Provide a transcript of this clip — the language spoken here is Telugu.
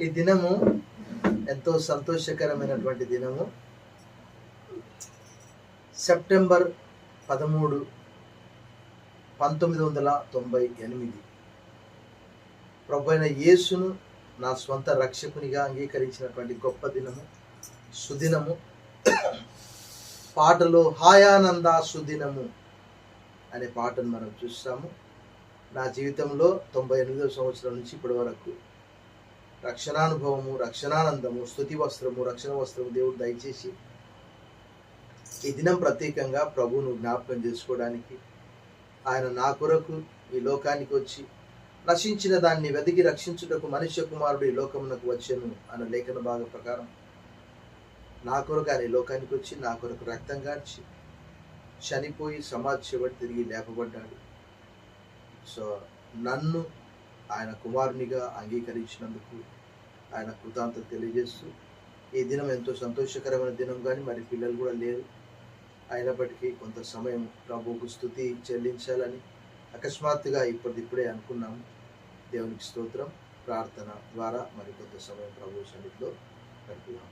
ఈ దినము ఎంతో సంతోషకరమైనటువంటి దినము. సెప్టెంబర్ పదమూడు పంతొమ్మిది వందల తొంభై ఎనిమిది. ప్రభు యేసును నా స్వంత రక్షకునిగా అంగీకరించినటువంటి గొప్ప దినము సుదినము. పాటలో హాయానంద సుదినము అనే పాటను మనం చూస్తాము. నా జీవితంలో తొంభై ఎనిమిదవ సంవత్సరం నుంచి ఇప్పటి వరకు రక్షణానుభవము రక్షణానందము స్థుతి వస్త్రము రక్షణ వస్త్రము దేవుడు దయచేసి ఈ దినం ప్రత్యేకంగా ప్రభువును జ్ఞాపకం చేసుకోవడానికి ఆయన నా కొరకు ఈ లోకానికి వచ్చి నశించిన దాన్ని వెతికి రక్షించుటకు మనుష్య కుమారుడు ఈ లోకమునకు వచ్చాను అన్న లేఖన భాగం ప్రకారం నా కొరకు ఆయన ఈ లోకానికి వచ్చి నా కొరకు రక్తం గాడ్చి చనిపోయి సమాజ్ చివరి తిరిగి లేపబడ్డాడు. సో నన్ను ఆయన కుమారునిగా అంగీకరించినందుకు ఆయన కృతాంతత తెలియజేస్తూ ఈ దినం ఎంతో సంతోషకరమైన దినం కానీ మరి పిల్లలు కూడా లేరు. అయినప్పటికీ కొంత సమయం ప్రభువుకు స్థుతి చెల్లించాలని అకస్మాత్తుగా ఇప్పటిదిప్పుడే అనుకున్నాము. దేవునికి స్తోత్రం ప్రార్థన ద్వారా మరి కొంత సమయం ప్రభు సన్నిధిలో గడుపుదాం